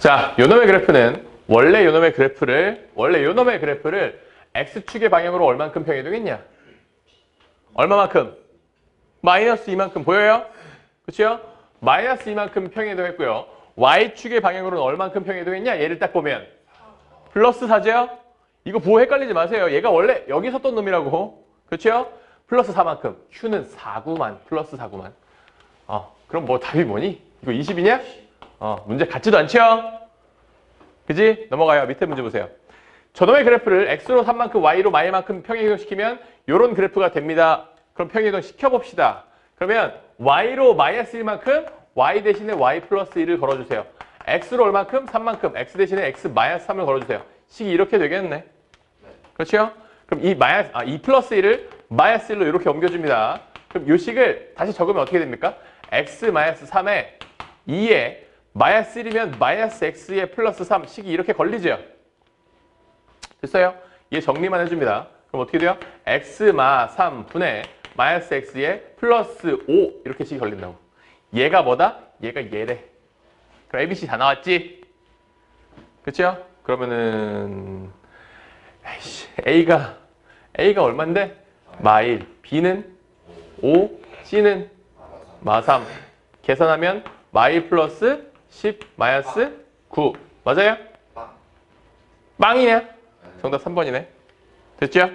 자, 요놈의 그래프는 원래 요놈의 그래프를 원래 요놈의 그래프를 x축의 방향으로 얼만큼 평이동했냐? 얼마만큼? 마이너스 2만큼 보여요? 그렇죠? 마이너스 2만큼 평이동했고요. y축의 방향으로는 얼만큼 평이동했냐? 얘를 딱 보면 플러스 4죠? 이거 보호 헷갈리지 마세요. 얘가 원래 여기 섰던 놈이라고. 그렇죠? 플러스 4만큼. q는 4구만. 플러스 4구만. 어, 그럼 뭐 답이 뭐니? 이거 20이냐? 어, 문제 같지도 않죠? 그지? 넘어가요. 밑에 문제 보세요. 저놈의 그래프를 x로 3만큼 y로 y만큼 평행이동시키면 이런 그래프가 됩니다. 그럼 평행이동 시켜봅시다. 그러면 y로 마이너스 1만큼 y 대신에 y 플러스 1을 걸어주세요. x로 얼만큼? 3만큼 x 대신에 x 마이너스 3을 걸어주세요. 식이 이렇게 되겠네. 그렇죠? 그럼 이 마이너스, 아, 이 플러스 1을 마이너스 1로 이렇게 옮겨줍니다. 그럼 이 식을 다시 적으면 어떻게 됩니까? x 마이너스 3에 2에 마이너스 1이면 마이너스 x에 플러스 3 식이 이렇게 걸리죠? 됐어요? 얘 정리만 해줍니다. 그럼 어떻게 돼요? x마 3분의 마이너스 x에 플러스 5 이렇게 식이 걸린다고. 얘가 뭐다? 얘가 얘래. 그럼 ABC 다 나왔지? 그쵸? 그러면은 에이씨, A가 A가 얼만데? 마1 B는 5 C는 마3 계산하면 마1 플러스 10 마이너스 9 맞아요? 빵. 빵이냐? 정답 3번이네 됐죠?